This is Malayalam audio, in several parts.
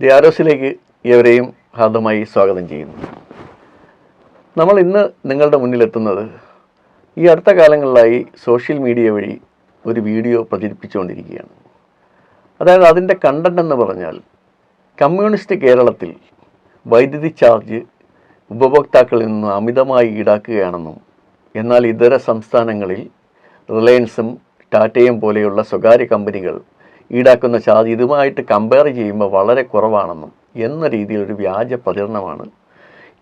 ഡിയാരോസിലേക്ക് ഏവരെയും ഹാർദമായി സ്വാഗതം ചെയ്യുന്നു. നമ്മൾ ഇന്ന് നിങ്ങളുടെ മുന്നിലെത്തുന്നത് ഈ അടുത്ത കാലങ്ങളിലായി സോഷ്യൽ മീഡിയ വഴി ഒരു വീഡിയോ പ്രചരിപ്പിച്ചുകൊണ്ടിരിക്കുകയാണ്. അതായത് അതിന്റെ കണ്ടന്റ് എന്ന് പറഞ്ഞാൽ കമ്മ്യൂണിസ്റ്റ് കേരളത്തിൽ വൈദ്യുതി ചാർജ് ഉപഭോക്താക്കളിൽ നിന്ന് അമിതമായി ഈടാക്കുകയാണെന്നും എന്നാൽ ഇതര സംസ്ഥാനങ്ങളിൽ റിലയൻസും ടാറ്റയും പോലെയുള്ള സ്വകാര്യ കമ്പനികൾ ഈടാക്കുന്ന ചാർജ് ഇതുമായിട്ട് കമ്പയർ ചെയ്യുമ്പോൾ വളരെ കുറവാണെന്നും എന്ന രീതിയിലൊരു വ്യാജ പ്രചരണമാണ്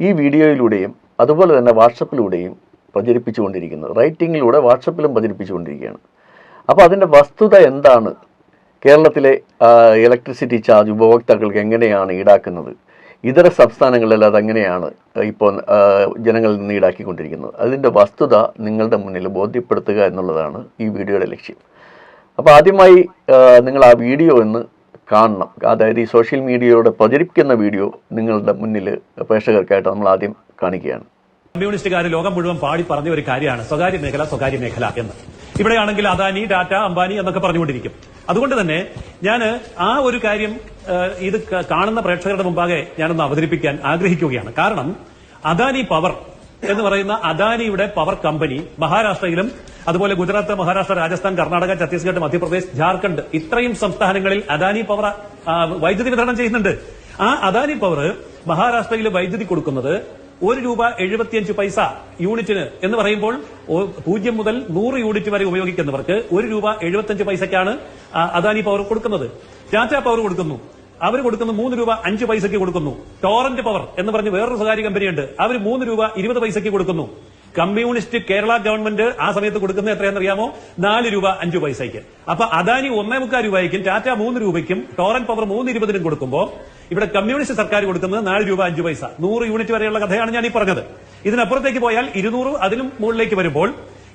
ഈ വീഡിയോയിലൂടെയും അതുപോലെ തന്നെ വാട്സപ്പിലൂടെയും പ്രചരിപ്പിച്ചുകൊണ്ടിരിക്കുന്നത്. റൈറ്റിങ്ങിലൂടെ വാട്സപ്പിലും പ്രചരിപ്പിച്ചുകൊണ്ടിരിക്കുകയാണ്. അപ്പോൾ അതിന്റെ വസ്തുത എന്താണ്? കേരളത്തിലെ ഇലക്ട്രിസിറ്റി ചാർജ് ഉപഭോക്താക്കൾക്ക് എങ്ങനെയാണ് ഈടാക്കുന്നത്? ഇതര സംസ്ഥാനങ്ങളിൽ അതെങ്ങനെയാണ് ഇപ്പോൾ ജനങ്ങളിൽ നിന്ന് ഈടാക്കിക്കൊണ്ടിരിക്കുന്നത്? അതിന്റെ വസ്തുത നിങ്ങളുടെ മുന്നിൽ ബോധ്യപ്പെടുത്തുക എന്നുള്ളതാണ് ഈ വീഡിയോയുടെ ലക്ഷ്യം. അപ്പോൾ ആദ്യമായി നിങ്ങൾ ആ വീഡിയോ ഒന്ന് കാണണം. അതായത് ഈ സോഷ്യൽ മീഡിയയിലൂടെ പ്രചരിപ്പിക്കുന്ന വീഡിയോ നിങ്ങളുടെ മുന്നിൽ പ്രേക്ഷകർക്കായിട്ട് നമ്മൾ ആദ്യം കാണിക്കുകയാണ്. കമ്മ്യൂണിസ്റ്റുകാർ ലോകം മുഴുവൻ പാടി പറഞ്ഞ ഒരു കാര്യമാണ് സ്വകാര്യ മേഖല സ്വകാര്യ മേഖല എന്ന്. ഇവിടെയാണെങ്കിൽ അദാനി ടാറ്റ അംബാനി എന്നൊക്കെ പറഞ്ഞുകൊണ്ടിരിക്കും. അതുകൊണ്ട് തന്നെ ഞാൻ ആ ഒരു കാര്യം ഇത് കാണുന്ന പ്രേക്ഷകരുടെ മുമ്പാകെ ഞാനൊന്ന് അവതരിപ്പിക്കാൻ ആഗ്രഹിക്കുകയാണ്. കാരണം അദാനി പവർ എന്ന് പറയുന്ന അദാനിയുടെ പവർ കമ്പനി മഹാരാഷ്ട്രയിലും അതുപോലെ ഗുജറാത്ത് മഹാരാഷ്ട്ര രാജസ്ഥാൻ കർണാടക ഛത്തീസ്ഗഡ് മധ്യപ്രദേശ് ജാർഖണ്ഡ് ഇത്രയും സംസ്ഥാനങ്ങളിൽ അദാനി പവർ വൈദ്യുതി വിതരണം ചെയ്യുന്നുണ്ട്. ആ അദാനി പവർ മഹാരാഷ്ട്രയിൽ വൈദ്യുതി കൊടുക്കുന്നത് ഒരു രൂപ എഴുപത്തിയഞ്ച് പൈസ യൂണിറ്റിന് എന്ന് പറയുമ്പോൾ പൂജ്യം മുതൽ നൂറ് യൂണിറ്റ് വരെ ഉപയോഗിക്കുന്നവർക്ക് ഒരു രൂപ എഴുപത്തിയഞ്ച് പൈസയ്ക്കാണ് അദാനി പവർ കൊടുക്കുന്നത്. ടാറ്റ പവർ കൊടുക്കുന്നു. അവർ കൊടുക്കുന്ന മൂന്ന് രൂപ അഞ്ച് പൈസയ്ക്ക് കൊടുക്കുന്നു. ടോറന്റ് പവർ എന്ന് പറഞ്ഞ് വേറൊരു സ്വകാര്യ കമ്പനിയുണ്ട്. അവർ മൂന്ന് രൂപ ഇരുപത് പൈസയ്ക്ക് കൊടുക്കുന്നു. കമ്മ്യൂണിസ്റ്റ് കേരള ഗവൺമെന്റ് ആ സമയത്ത് കൊടുക്കുന്നത് എത്രയാണെന്ന് അറിയാമോ നാല് രൂപ അഞ്ചു പൈസയ്ക്ക്. അപ്പൊ അദാനി ഒന്നേ മുക്കാൽ രൂപയ്ക്കും ടാറ്റ മൂന്ന് രൂപയ്ക്കും ടോറൻ പവർ മൂന്ന് ഇരുപതിനും കൊടുക്കുമ്പോൾ ഇവിടെ കമ്മ്യൂണിസ്റ്റ് സർക്കാർ കൊടുക്കുന്നത് നാല് രൂപ അഞ്ചു പൈസ. നൂറ് യൂണിറ്റ് വരെയുള്ള കഥയാണ് ഞാൻ ഈ പറഞ്ഞത്. ഇതിനപ്പുറത്തേക്ക് പോയാൽ ഇരുന്നൂറ് അതിലും മുകളിലേക്ക് വരുമ്പോൾ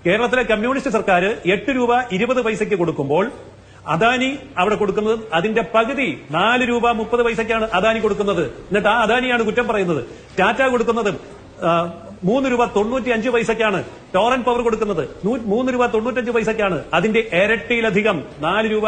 കേരളത്തിലെ കമ്മ്യൂണിസ്റ്റ് സർക്കാർ എട്ട് രൂപ ഇരുപത് പൈസയ്ക്ക് കൊടുക്കുമ്പോൾ അദാനി അവിടെ കൊടുക്കുന്നത് അതിന്റെ പകുതി നാല് രൂപ മുപ്പത് പൈസയ്ക്കാണ് അദാനി കൊടുക്കുന്നത്. എന്നിട്ട് ആ അദാനിയാണ് കുറ്റം പറയുന്നത്. ടാറ്റ കൊടുക്കുന്നത് മൂന്ന് രൂപ തൊണ്ണൂറ്റി അഞ്ച് പൈസക്കാണ് ടോറൻ പവർ കൊടുക്കുന്നത് മൂന്ന് രൂപ തൊണ്ണൂറ്റഞ്ച് പൈസക്കാണ് അതിന്റെ ഇരട്ടിയിലധികം നാല് രൂപ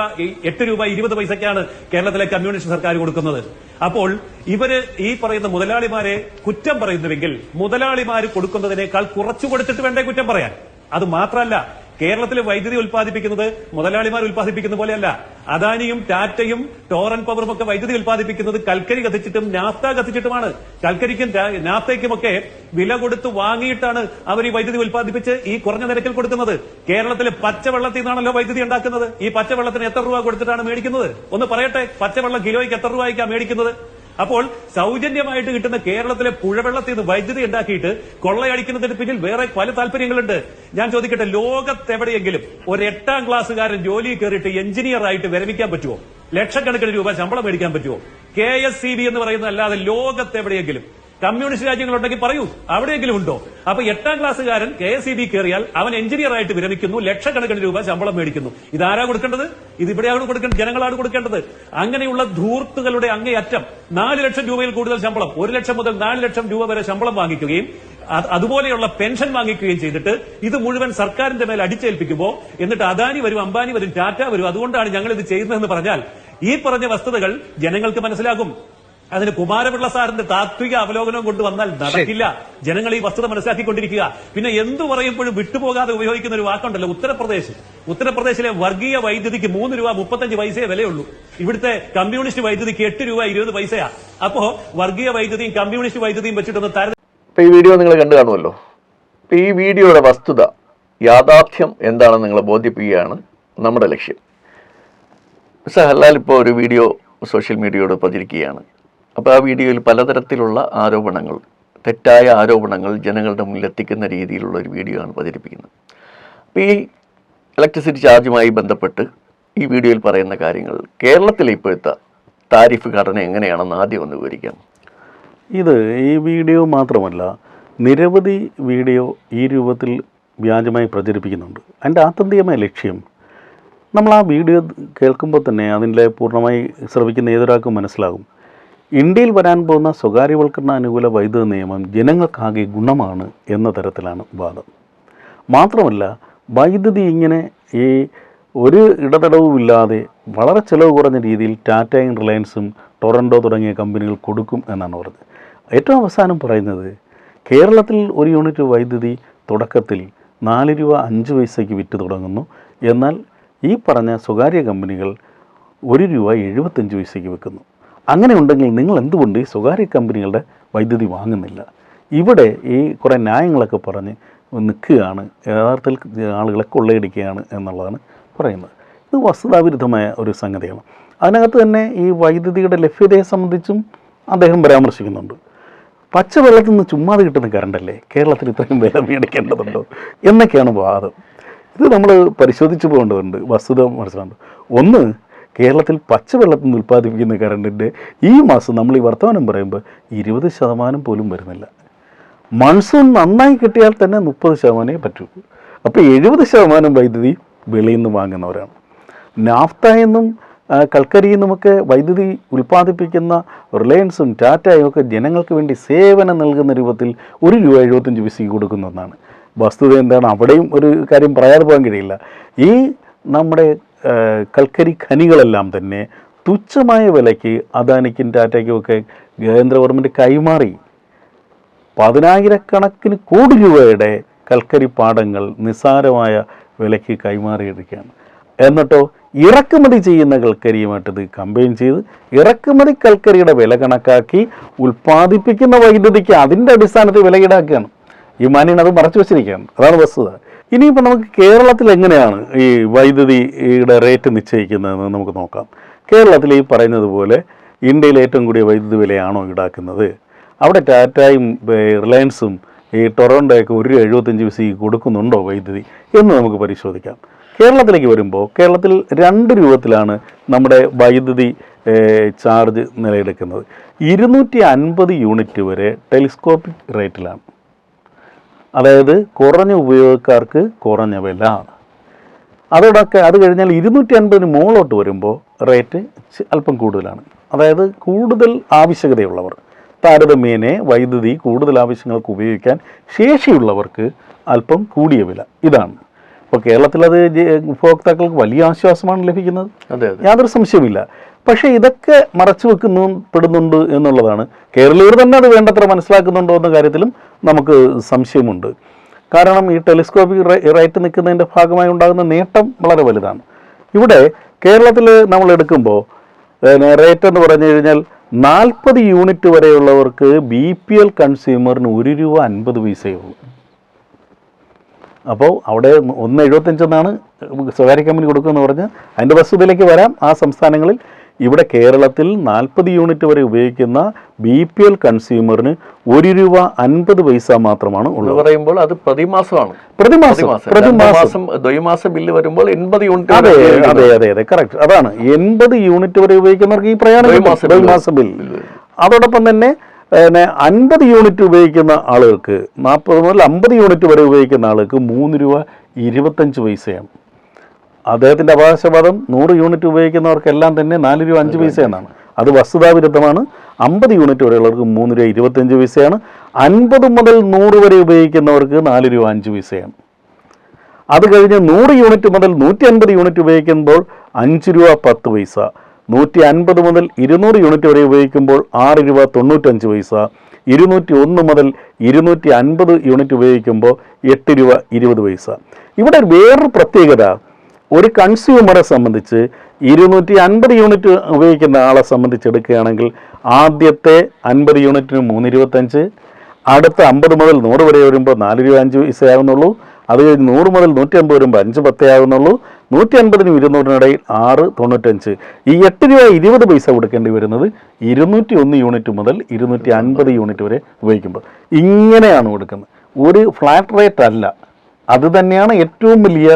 എട്ട് രൂപ ഇരുപത് പൈസക്കാണ് കേരളത്തിലെ കമ്മ്യൂണിസ്റ്റ് സർക്കാർ കൊടുക്കുന്നത്. അപ്പോൾ ഇവർ ഈ പറയുന്ന മുതലാളിമാരെ കുറ്റം പറയുന്നുവെങ്കിൽ മുതലാളിമാർ കൊടുക്കുന്നതിനേക്കാൾ കുറച്ചു കൊടുത്തിട്ട് വേണ്ടേ കുറ്റം പറയാൻ. അത് മാത്രമല്ല കേരളത്തിൽ വൈദ്യുതി ഉൽപ്പാദിപ്പിക്കുന്നത് മുതലാളിമാർ ഉൽപ്പാദിപ്പിക്കുന്ന പോലെയല്ല. അദാനിയും ടാറ്റയും ടോറൻ പവറും ഒക്കെ വൈദ്യുതി ഉൽപ്പാദിപ്പിക്കുന്നത് കൽക്കരി കത്തിച്ചിട്ടും നാഫ്ത കത്തിച്ചിട്ടുമാണ്. കൽക്കരിക്കും നാഫ്തയ്ക്കുമൊക്കെ വില കൊടുത്ത് വാങ്ങിയിട്ടാണ് അവർ ഈ വൈദ്യുതി ഉൽപ്പാദിപ്പിച്ച് ഈ കുറഞ്ഞ നിരക്കിൽ കൊടുക്കുന്നത്. കേരളത്തിൽ പച്ചവെള്ളത്തിൽ നിന്നാണല്ലോ വൈദ്യുതി ഉണ്ടാക്കുന്നത്. ഈ പച്ചവെള്ളത്തിന് എത്ര രൂപ കൊടുത്തിട്ടാണ് മേടിക്കുന്നത്? ഒന്ന് പറയട്ടെ പച്ചവെള്ളം കിലോയ്ക്ക് എത്ര രൂപയ്ക്കാണ് മേടിക്കുന്നത്? അപ്പോൾ സൗജന്യമായിട്ട് കിട്ടുന്ന കേരളത്തിലെ പുഴവെള്ളത്തിൽ നിന്ന് വൈദ്യുതി ഉണ്ടാക്കിയിട്ട് കൊള്ളയടിക്കുന്നതിന് പിന്നിൽ വേറെ പല താല്പര്യങ്ങളുണ്ട്. ഞാൻ ചോദിക്കട്ടെ ലോകത്തെവിടെയെങ്കിലും ഒരു എട്ടാം ക്ലാസ്സുകാരൻ ജോലി കയറിയിട്ട് എഞ്ചിനീയർ ആയിട്ട് വിരമിക്കാൻ പറ്റുമോ ലക്ഷക്കണക്കിന് രൂപ ശമ്പളം മേടിക്കാൻ പറ്റുമോ കെ എസ് സി ബി എന്ന് പറയുന്നത് അല്ലാതെ ലോകത്തെവിടെയെങ്കിലും കമ്മ്യൂണിസ്റ്റ് രാജ്യങ്ങളുണ്ടെങ്കിൽ പറയൂ അവിടെയെങ്കിലും ഉണ്ടോ? അപ്പൊ എട്ടാം ക്ലാസ്സുകാരൻ കെ എസ് ഇ ബി കയറിയാൽ അവൻ എഞ്ചിനീയർ ആയിട്ട് വിരമിക്കുന്നു ലക്ഷക്കണക്കിന് രൂപ ശമ്പളം മേടിക്കുന്നു. ഇതാരാ കൊടുക്കേണ്ടത്? ഇത് ഇവിടെയാണ് കൊടുക്കേണ്ടത് ജനങ്ങളാണ് കൊടുക്കേണ്ടത്. അങ്ങനെയുള്ള ധൂർത്തുകളുടെ അങ്ങേയറ്റം നാല് ലക്ഷം രൂപയിൽ കൂടുതൽ ശമ്പളം ഒരു ലക്ഷം മുതൽ നാല് ലക്ഷം രൂപ വരെ ശമ്പളം വാങ്ങിക്കുകയും അത് അതുപോലെയുള്ള പെൻഷൻ വാങ്ങിക്കുകയും ചെയ്തിട്ട് ഇത് മുഴുവൻ സർക്കാരിന്റെ മേൽ അടിച്ചേൽപ്പിക്കുമ്പോൾ എന്നിട്ട് അദാനി വരും അംബാനി വരും ടാറ്റ വരും. അതുകൊണ്ടാണ് ഞങ്ങൾ ഇത് ചെയ്യുന്നതെന്ന് പറഞ്ഞാൽ ഈ പറഞ്ഞ വസ്തുതകൾ ജനങ്ങൾക്ക് മനസ്സിലാകും. അതിന് കുമാരപിള്ള സാറിന്റെ താത്വിക അവലോകനം കൊണ്ടുവന്നാൽ നടക്കില്ല. ജനങ്ങൾ ഈ വസ്തുത മനസ്സിലാക്കിക്കൊണ്ടിരിക്കുക. പിന്നെ എന്തു പറയുമ്പോഴും വിട്ടുപോകാതെ ഉപയോഗിക്കുന്ന ഒരു വാക്കുണ്ടല്ലോ ഉത്തർപ്രദേശ് ഉത്തർപ്രദേശിലെ വർഗീയ വൈദ്യുതിക്ക് മൂന്ന് രൂപ മുപ്പത്തഞ്ച് പൈസയെ വിലയുള്ളൂ. ഇവിടുത്തെ കമ്മ്യൂണിസ്റ്റ് വൈദ്യുതിക്ക് എട്ട് രൂപ ഇരുപത് പൈസയാ. അപ്പോ വർഗീയ വൈദ്യുതിയും കമ്മ്യൂണിസ്റ്റ് വൈദ്യുതിയും വെച്ചിട്ടൊന്ന് താര ഈ വീഡിയോ നിങ്ങൾ കണ്ടു കാണുമല്ലോ. ഈ വീഡിയോയുടെ വസ്തുത യാഥാർത്ഥ്യം എന്താണെന്ന് നിങ്ങളെ ബോധിപ്പിക്കുകയാണ് നമ്മുടെ ലക്ഷ്യം. മിസ്റ്റർ ഹല്ലാൽ ഇപ്പോൾ ഒരു വീഡിയോ സോഷ്യൽ മീഡിയയോട് പ്രചരിക്കുകയാണ് അപ്പോൾ ആ വീഡിയോയിൽ പലതരത്തിലുള്ള ആരോപണങ്ങൾ തെറ്റായ ആരോപണങ്ങൾ ജനങ്ങളുടെ മുന്നിൽ എത്തിക്കുന്ന രീതിയിലുള്ള ഒരു വീഡിയോ ആണ് പ്രചരിപ്പിക്കുന്നത് അപ്പോൾ ഈ ഇലക്ട്രിസിറ്റി ചാർജുമായി ബന്ധപ്പെട്ട് ഈ വീഡിയോയിൽ പറയുന്ന കാര്യങ്ങൾ കേരളത്തിലെ ഇപ്പോഴത്തെ താരിഫ് ഘടന എങ്ങനെയാണെന്ന് ആദ്യം ഒന്ന് വിവരിക്കാം. ഇത് ഈ വീഡിയോ മാത്രമല്ല നിരവധി വീഡിയോ ഈ രൂപത്തിൽ വ്യാജമായി പ്രചരിപ്പിക്കുന്നുണ്ട്. അതിന്റെ ആത്യന്തികമായ ലക്ഷ്യം നമ്മൾ ആ വീഡിയോ കേൾക്കുമ്പോൾ തന്നെ അതിന്റെ പൂർണമായി ശ്രവിക്കുന്ന ഏതൊരാൾക്കും മനസ്സിലാകും. ഇന്ത്യയിൽ വരാൻ പോകുന്ന സ്വകാര്യവൽക്കരണ അനുകൂല വൈദ്യുത നിയമം ജനങ്ങൾക്കാകെ ഗുണമാണ് എന്ന തരത്തിലാണ് വാദം. മാത്രമല്ല വൈദ്യുതി ഇങ്ങനെ ഈ ഒരു ഇടതടവുമില്ലാതെ വളരെ ചിലവ് കുറഞ്ഞ രീതിയിൽ ടാറ്റയും റിലയൻസും ടൊറൻഡോ തുടങ്ങിയ കമ്പനികൾ കൊടുക്കും എന്നാണ് പറഞ്ഞത്. ഏറ്റവും അവസാനം പറയുന്നത് കേരളത്തിൽ ഒരു യൂണിറ്റ് വൈദ്യുതി തുടക്കത്തിൽ നാല് രൂപ അഞ്ച് പൈസയ്ക്ക് വിറ്റ് തുടങ്ങുന്നു. എന്നാൽ ഈ പറഞ്ഞ സ്വകാര്യ കമ്പനികൾ ഒരു രൂപ എഴുപത്തഞ്ച് പൈസയ്ക്ക് വെക്കുന്നു അങ്ങനെ ഉണ്ടെങ്കിൽ നിങ്ങൾ എന്തുകൊണ്ട് ഈ സ്വകാര്യ കമ്പനികളുടെ വൈദ്യുതി വാങ്ങുന്നില്ല? ഇവിടെ ഈ കുറേ ന്യായങ്ങളൊക്കെ പറഞ്ഞ് നിൽക്കുകയാണ്. യഥാർത്ഥത്തിൽ ആളുകളെ കൊള്ളയടിക്കുകയാണ് എന്നുള്ളതാണ് പറയുന്നത്. ഇത് വസ്തുതാവിരുദ്ധമായ ഒരു സംഗതിയാണ്. അതിനകത്ത് തന്നെ ഈ വൈദ്യുതിയുടെ ലഭ്യതയെ സംബന്ധിച്ചും അദ്ദേഹം പരാമർശിക്കുന്നുണ്ട്. പച്ചവെള്ളത്തിൽ നിന്ന് ചുമ്മാതെ കിട്ടുന്ന കറണ്ടല്ലേ കേരളത്തിൽ ഇത്രയും വില മേടിക്കേണ്ടതുണ്ടോ? എന്നൊക്കെയാണ് വാദം. ഇത് നമ്മൾ പരിശോധിച്ച് പോകേണ്ടതുണ്ട്. വസ്തുത മനസ്സിലാണ്ട് ഒന്ന് കേരളത്തിൽ പച്ചവെള്ളത്തിൽ നിന്ന് ഉൽപ്പാദിപ്പിക്കുന്ന കറണ്ടിന്റെ ഈ മാസം നമ്മൾ ഈ വർത്തമാനം പറയുമ്പോൾ ഇരുപത് ശതമാനം പോലും വരുന്നില്ല. മൺസൂൺ നന്നായി കിട്ടിയാൽ തന്നെ മുപ്പത് ശതമാനമേ പറ്റൂ. അപ്പോൾ എഴുപത് ശതമാനം വൈദ്യുതി വെളിയിൽ നിന്ന് വാങ്ങുന്നവരാണ്. നാഫ്ത എന്നും കൽക്കരിയിൽ നിന്നുമൊക്കെ വൈദ്യുതി ഉൽപ്പാദിപ്പിക്കുന്ന റിലയൻസും ടാറ്റയും ഒക്കെ ജനങ്ങൾക്ക് വേണ്ടി സേവനം നൽകുന്ന രൂപത്തിൽ ഒരു രൂപ എഴുപത്തഞ്ച് പൈസയ്ക്ക് കൊടുക്കുന്ന ഒന്നാണ്. വസ്തുത എന്താണ്? അവിടെയും ഒരു കാര്യം പറയാതെ പോകാൻ കഴിയില്ല. ഈ നമ്മുടെ കൽക്കരി ഖനികളെല്ലാം തന്നെ തുച്ഛമായ വിലയ്ക്ക് അദാനിക്കും ടാറ്റയ്ക്കും ഒക്കെ കേന്ദ്ര ഗവൺമെന്റ് കൈമാറി. പതിനായിരക്കണക്കിന് കോടി രൂപയുടെ കൽക്കരി പാടങ്ങൾ നിസ്സാരമായ വിലയ്ക്ക് കൈമാറിയിരിക്കുകയാണ്. എന്നിട്ടോ ഇറക്കുമതി ചെയ്യുന്ന കൽക്കരിയുമായിട്ട് ഇത് കമ്പയിൻ ചെയ്ത് ഇറക്കുമതി കൽക്കരിയുടെ വില കണക്കാക്കി ഉൽപ്പാദിപ്പിക്കുന്ന വൈദ്യുതിക്ക് അതിന്റെ അടിസ്ഥാനത്തിൽ വില ഈടാക്കുകയാണ്. ഈ മാന്യൻ അത് മറച്ചു വെച്ചിരിക്കുകയാണ്. അതാണ് വസ്തുത. ഇനിയിപ്പോൾ നമുക്ക് കേരളത്തിൽ എങ്ങനെയാണ് ഈ വൈദ്യുതിയുടെ റേറ്റ് നിശ്ചയിക്കുന്നതെന്ന് നമുക്ക് നോക്കാം. കേരളത്തിൽ ഈ പറയുന്നത് പോലെ ഇന്ത്യയിൽ ഏറ്റവും കൂടിയ വൈദ്യുതി വിലയാണോ ഈടാക്കുന്നത്? അവിടെ ടാറ്റായും റിലയൻസും ഈ ടൊറോണ്ടോയൊക്കെ ഒരു എഴുപത്തഞ്ച് വിസി കൊടുക്കുന്നുണ്ടോ വൈദ്യുതി എന്ന് നമുക്ക് പരിശോധിക്കാം. കേരളത്തിലേക്ക് വരുമ്പോൾ കേരളത്തിൽ രണ്ട് രൂപത്തിലാണ് നമ്മുടെ വൈദ്യുതി ചാർജ് നിലയെടുക്കുന്നത്. ഇരുന്നൂറ്റി അൻപത് യൂണിറ്റ് വരെ ടെലിസ്കോപ്പിക് റേറ്റിലാണ്. അതായത് കുറഞ്ഞ ഉപയോഗക്കാർക്ക് കുറഞ്ഞ വില. അതോടൊക്കെ അത് കഴിഞ്ഞാൽ ഇരുന്നൂറ്റി അൻപതിന് മുകളിലോട്ട് വരുമ്പോൾ റേറ്റ് അല്പം കൂടുതലാണ്. അതായത് കൂടുതൽ ആവശ്യകതയുള്ളവർ താരതമ്യേനെ വൈദ്യുതി കൂടുതൽ ആവശ്യങ്ങൾക്ക് ഉപയോഗിക്കാൻ ശേഷിയുള്ളവർക്ക് അല്പം കൂടിയ വില. ഇതാണ്. അപ്പോൾ കേരളത്തിൽ അത് ഉപഭോക്താക്കൾക്ക് വലിയ ആശ്വാസമാണ് ലഭിക്കുന്നത്. അതെ അതെ. യാതൊരു സംശയമില്ല പക്ഷേ ഇതൊക്കെ മറച്ചു വെക്കുന്നു പെടുന്നുണ്ട് എന്നുള്ളതാണ്. കേരളീയർ തന്നെ അത് വേണ്ടത്ര മനസ്സിലാക്കുന്നുണ്ടോ എന്ന കാര്യത്തിലും നമുക്ക് സംശയമുണ്ട്. കാരണം ഈ ടെലിസ്കോപ്പിക് റൈറ്റ് നിൽക്കുന്നതിന്റെ ഭാഗമായി ഉണ്ടാകുന്ന നേട്ടം വളരെ വലുതാണ്. ഇവിടെ കേരളത്തിൽ നമ്മൾ എടുക്കുമ്പോൾ റേറ്റ് എന്ന് പറഞ്ഞു കഴിഞ്ഞാൽ നാൽപ്പത് യൂണിറ്റ് വരെയുള്ളവർക്ക് ബി പി എൽ കൺസ്യൂമറിന് ഒരു രൂപ അൻപത് പൈസയേ ഉള്ളൂ. അപ്പോൾ അവിടെ ഒന്ന് എഴുപത്തഞ്ചെന്നാണ് സ്വകാര്യ കമ്പനി കൊടുക്കുമെന്ന് പറഞ്ഞ് അതിന്റെ വസ്തുതയിലേക്ക് വരാം. ആ സംസ്ഥാനങ്ങളിൽ ഇവിടെ കേരളത്തിൽ നാൽപ്പത് യൂണിറ്റ് വരെ ഉപയോഗിക്കുന്ന ബി പി എൽ കൺസ്യൂമറിന് ഒരു രൂപ അൻപത് പൈസ മാത്രമാണ് ഉള്ളത്. പറയുമ്പോൾ അത് പ്രതിമാസമാണ്. പ്രതിമാസം പ്രതിമാസം. മാസം ദ്വൈമാസ ബില്ല് വരുമ്പോൾ എൺപത് യൂണിറ്റ് അതെ അതെ അതെ അതെ കറക്റ്റ് അതാണ്. എൺപത് യൂണിറ്റ് വരെ ഉപയോഗിക്കുന്നവർക്ക് ഈ പ്രയാണം ദ്വൈമാസ അതോടൊപ്പം തന്നെ പിന്നെ അൻപത് യൂണിറ്റ് ഉപയോഗിക്കുന്ന ആളുകൾക്ക് നാൽപ്പത് മുതൽ അമ്പത് യൂണിറ്റ് വരെ ഉപയോഗിക്കുന്ന ആളുകൾക്ക് മൂന്ന് രൂപ ഇരുപത്തഞ്ച് പൈസയാണ്. അദ്ദേഹത്തിന്റെ അവകാശവാദം നൂറ് യൂണിറ്റ് ഉപയോഗിക്കുന്നവർക്കെല്ലാം തന്നെ നാല് രൂപ അഞ്ച് പൈസ എന്നാണ്. അത് വസ്തുതാവിരുദ്ധമാണ് അമ്പത് യൂണിറ്റ് വരെയുള്ളവർക്ക് മൂന്ന് രൂപ ഇരുപത്തഞ്ച് പൈസയാണ്. അൻപത് മുതൽ നൂറ് വരെ ഉപയോഗിക്കുന്നവർക്ക് നാല് രൂപ അഞ്ച് പൈസയാണ്. അത് കഴിഞ്ഞ് നൂറ് യൂണിറ്റ് മുതൽ നൂറ്റി അൻപത് യൂണിറ്റ് ഉപയോഗിക്കുമ്പോൾ അഞ്ച് രൂപ പത്ത് പൈസ. നൂറ്റി അൻപത് മുതൽ ഇരുന്നൂറ് യൂണിറ്റ് വരെ ഉപയോഗിക്കുമ്പോൾ ആറ് രൂപ തൊണ്ണൂറ്റഞ്ച് പൈസ ഇരുന്നൂറ്റി ഒന്ന് മുതൽ ഇരുന്നൂറ്റി അൻപത് യൂണിറ്റ് ഉപയോഗിക്കുമ്പോൾ എട്ട് രൂപ ഇരുപത് പൈസ. ഇവിടെ വേറൊരു പ്രത്യേകത ഒരു കൺസ്യൂമറെ സംബന്ധിച്ച് ഇരുന്നൂറ്റി അൻപത് യൂണിറ്റ് ഉപയോഗിക്കുന്ന ആളെ സംബന്ധിച്ച് എടുക്കുകയാണെങ്കിൽ ആദ്യത്തെ അൻപത് യൂണിറ്റിന് മൂന്ന് ഇരുപത്തഞ്ച് അടുത്ത അമ്പത് മുതൽ നൂറ് വരെ വരുമ്പോൾ നാല് രൂപ അഞ്ച് പൈസ ആകുന്നുള്ളൂ അത് കഴിഞ്ഞ് നൂറ് മുതൽ നൂറ്റി അമ്പത് വരുമ്പോൾ അഞ്ച് പത്തേ ആകുന്നുള്ളൂ നൂറ്റി അൻപതിനും ഇരുന്നൂറിനിടയിൽ ആറ് തൊണ്ണൂറ്റഞ്ച്. ഈ എട്ട് രൂപ ഇരുപത് പൈസ കൊടുക്കേണ്ടി വരുന്നത് ഇരുന്നൂറ്റി ഒന്ന് യൂണിറ്റ് മുതൽ ഇരുന്നൂറ്റി അൻപത് യൂണിറ്റ് വരെ ഉപയോഗിക്കുമ്പോൾ. ഇങ്ങനെയാണ് കൊടുക്കുന്നത്. ഒരു ഫ്ലാറ്റ് റേറ്റ് അല്ല. അത് തന്നെയാണ് ഏറ്റവും വലിയ